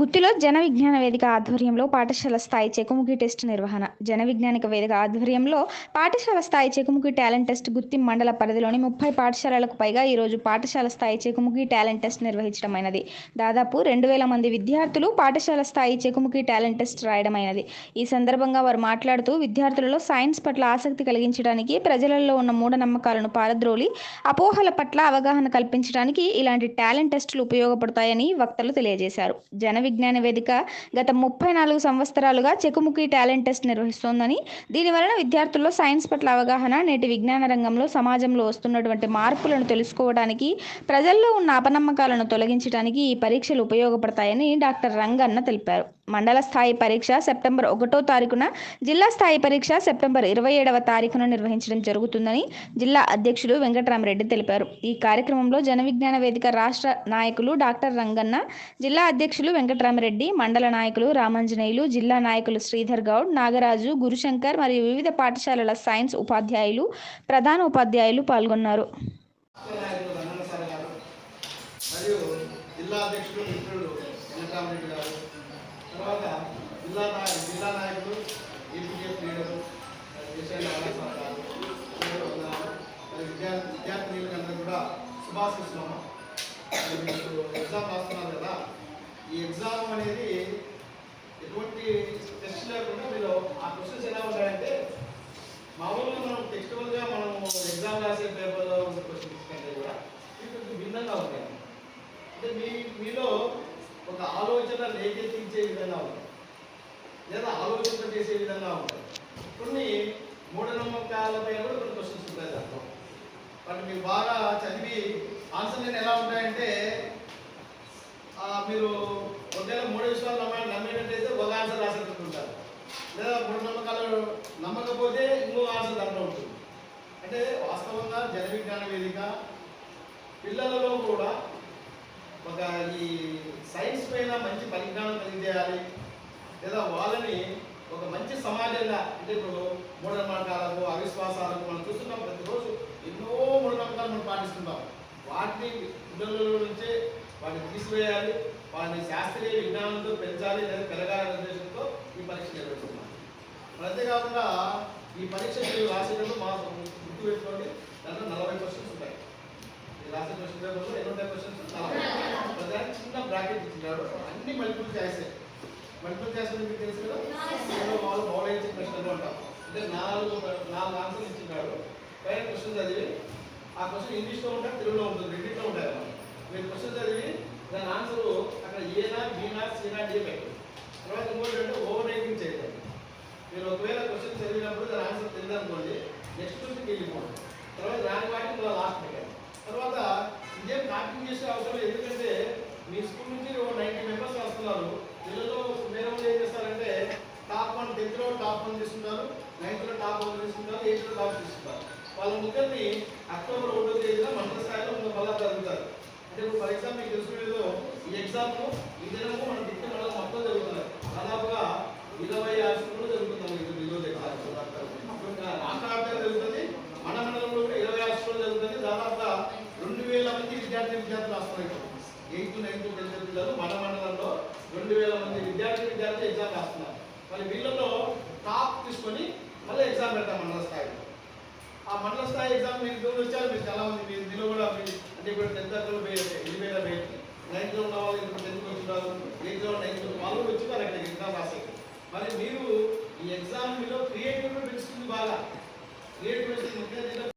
గుత్తిలో జన విజ్ఞాన వేదిక ఆధ్వర్యంలో పాఠశాల స్థాయి చెకుముఖి టెస్ట్ నిర్వహణ. జన విజ్ఞానిక వేదిక ఆధ్వర్యంలో పాఠశాల స్థాయి చెకుముకి టాలెంట్ టెస్ట్ గుత్తి మండల పరిధిలోని ముప్పై పాఠశాలలకు పైగా ఈరోజు పాఠశాల స్థాయి చెకుముకి టాలెంట్ టెస్ట్ నిర్వహించడమైనది. దాదాపు రెండు వేల మంది విద్యార్థులు పాఠశాల స్థాయి చెకుముఖి టాలెంట్ టెస్ట్ రాయడమైనది. ఈ సందర్భంగా వారు మాట్లాడుతూ విద్యార్థులలో సైన్స్ పట్ల ఆసక్తి కలిగించడానికి ప్రజలలో ఉన్న మూఢనమ్మకాలను పారద్రోలి అపోహల పట్ల అవగాహన కల్పించడానికి ఇలాంటి టాలెంట్ టెస్టులు ఉపయోగపడతాయని వక్తలు తెలియజేశారు. జన విజ్ఞాన వేదిక గత ముప్పై నాలుగు సంవత్సరాలుగా చెకుముకి టాలెంట్ టెస్ట్ నిర్వహిస్తోందని దీనివలన విద్యార్థుల్లో సైన్స్ పట్ల అవగాహన నేటి విజ్ఞాన రంగంలో సమాజంలో వస్తున్నటువంటి మార్పులను తెలుసుకోవడానికి ప్రజల్లో ఉన్న అపనమ్మకాలను తొలగించడానికి ఈ పరీక్షలు ఉపయోగపడతాయని డాక్టర్ రంగన్న తెలిపారు. మండల స్థాయి పరీక్ష సెప్టెంబర్ ఒకటో తారీఖున జిల్లా స్థాయి పరీక్ష సెప్టెంబర్ ఇరవై ఏడవ తారీఖున నిర్వహించడం జరుగుతుందని జిల్లా అధ్యక్షుడు వెంకటరామరెడ్డి తెలిపారు. ఈ కార్యక్రమంలో జన విజ్ఞాన వేదిక రాష్ట్ర నాయకులు డాక్టర్ రంగన్న జిల్లా అధ్యక్షులు వెంకట వెంకటరామరెడ్డి మండల నాయకులు రామాంజనేయులు జిల్లా నాయకులు శ్రీధర్ గౌడ్ నాగరాజు గురుశంకర్ మరియు వివిధ పాఠశాలల సైన్స్ ఉపాధ్యాయులు ప్రధాన ఉపాధ్యాయులు పాల్గొన్నారు. నాయకులు అందరూ కూడా శుభాశిస్తున్నాము ఎగ్జామ్ రాస్తున్నారు కదా అనేది ఎటువంటి టెస్ట్ లేకుండా మీరు ఆ క్వశ్చన్స్ ఎలా ఉంటాయంటే మామూలుగా మనం టెక్స్టువల్గా మనం ఎగ్జామ్ రాసే పేపర్లో ఉన్న క్వశ్చన్స్ కంటే కూడా ఇవి కొంచెం భిన్నంగా ఉంటాయి. అంటే మీ మీలో ఒక ఆలోచన రేకెత్తించే విధంగా ఉంటాయి. లేదా ఆలోచన చేసే విధంగా ఉంటాయి. కొన్ని మూఢనమ్మకాలపై కూడా కొన్ని క్వశ్చన్స్ ఉంటాయి దాంట్లో. వాటి మీరు బాగా చదివి ఆన్సర్ నేను ఎలా ఉంటాయంటే మీరు ఒకవేళ మూడు విషయాలు నమ్మ నమ్మేటట్టయితే ఒక ఆన్సర్ రాసేటట్టు ఉంటారు లేదా మూడు నమ్మకాలు నమ్మకపోతే ఇంకో ఆన్సర్ దాంట్లో ఉంటుంది. అంటే వాస్తవంగా జన విజ్ఞాన వేదిక పిల్లలలో కూడా ఒక ఈ సైన్స్ పైన మంచి పరిజ్ఞానం కలిగజేయాలి లేదా వాళ్ళని ఒక మంచి సమాజంగా అంటే ఇప్పుడు మూఢనమ్మకాలకు అవిశ్వాసాలకు మనం చూస్తున్నాం ప్రతిరోజు ఎన్నో మూఢనమ్మకాలు మనం పాటిస్తుంటాం. వాటిని పిల్లల నుంచే వాటిని తీసివేయాలి. వాటిని శాస్త్రీయ విజ్ఞానంతో పెంచాలి లేదా పెరగాలనే ఉద్దేశంతో ఈ పరీక్ష నిర్వహిస్తున్నాం అంతేకాకుండా ఈ పరీక్ష మీరు రాసేటప్పుడు మా గుర్తు పెట్టుకోండి దాంట్లో నలభై క్వశ్చన్స్ ఉంటాయి. ఈ రాసే క్వశ్చన్ పేపర్లో ఎన్ని ఉంటాయి క్వశ్చన్స్ నలభై. చిన్న బ్రాకెట్ ఇచ్చినాడు అన్ని మల్టిపుల్ చాయిసే మల్టిపుల్ చాయిస్ మీకు తెలుసు కదా? వాళ్ళు బౌల్ మౌలిక ప్రశ్నలు ఉంటాం అంటే నాలుగు నాలుగు ఆన్సర్లు ఇచ్చినాడు పైన క్వశ్చన్ చదివి ఆ క్వశ్చన్ ఇంగ్లీష్లో ఉంటాయి తెలుగులో ఉంటుంది. రెండింటిలో ఉంటాయి అన్నమాట. మీరు క్వశ్చన్ చదివి దాని ఆన్సర్ అక్కడ ఏనా బీనా సీనా డి పెట్టండి తర్వాత ఇంకోటి అంటే ఓవర్ రైటింగ్ చేయండి మీరు ఒకవేళ క్వశ్చన్ చదివినప్పుడు దాని ఆన్సర్ తెలియదు అనుకోండి నెక్స్ట్ క్వశ్చన్కి వెళ్ళిపోండి తర్వాత దాని వాటి మళ్ళీ లాస్ట్ పెట్టండి తర్వాత ఇదేం కాపీ చేసే అవసరం ఎందుకంటే మీ స్కూల్ నుంచి ఒక నైన్టీ మెంబర్స్ వస్తున్నారు. వీళ్ళలో వేరే ఏం చేస్తారంటే టాప్ వన్ టెన్త్లో టాప్ వన్ తీసుకుంటారు నైన్త్లో టాప్ వన్ తీసుకుంటారు ఎయిత్లో టాప్ తీసుకుంటారు. వాళ్ళ ముగ్గురిని అక్టోబర్ ఒకటో తేదీన మండల స్థాయిలో మళ్ళీ జరుగుతారు అంటే ఇప్పుడు ఫర్ ఎగ్జాంపుల్ మీకు తెలుసుకునేదో ఈ ఎగ్జామ్ ఈ దినము మన దిక్కు మండలం మొత్తం జరుగుతున్నారు దాదాపుగా ఇరవై ఆరు స్కూళ్ళు జరుగుతున్నాయి ఇది ఈరోజు ఎగ్జామ్ రాష్ట్ర వ్యాప్తంగా జరుగుతుంది మన మండలంలో కూడా ఇరవై ఆరు స్కూళ్ళు జరుగుతుంది దాదాపుగా రెండు వేల మంది విద్యార్థి విద్యార్థులు వస్తున్నారు ఎయిత్ నైన్త్ టెన్త్ పిల్లలు మన మండలంలో రెండు వేల మంది విద్యార్థి విద్యార్థి ఎగ్జామ్ రాస్తున్నారు. మరి వీళ్ళలో టాప్ తీసుకొని మళ్ళీ ఎగ్జామ్ పెడతాం మండల స్థాయిలో. ఆ మండల స్థాయి ఎగ్జామ్ మీకు దూరం వచ్చారు మీరు చాలా మంది మీరు దీనిలో కూడా అంటే ఇప్పుడు టెన్త్ అక్కడ వెళ్ళిపోయిన పెట్టి నైన్త్లో ఉన్న వాళ్ళు ఇప్పుడు టెన్త్కి వచ్చినారు ఎయిత్లో నైన్త్ వాళ్ళు వచ్చినారు అక్కడ ఎగ్జామ్ రాసేది మరి మీరు ఈ ఎగ్జామ్ మీలో క్రియేటివిటీ పెంచుతుంది బాగా. క్రియేటివిటీ ముఖ్యంగా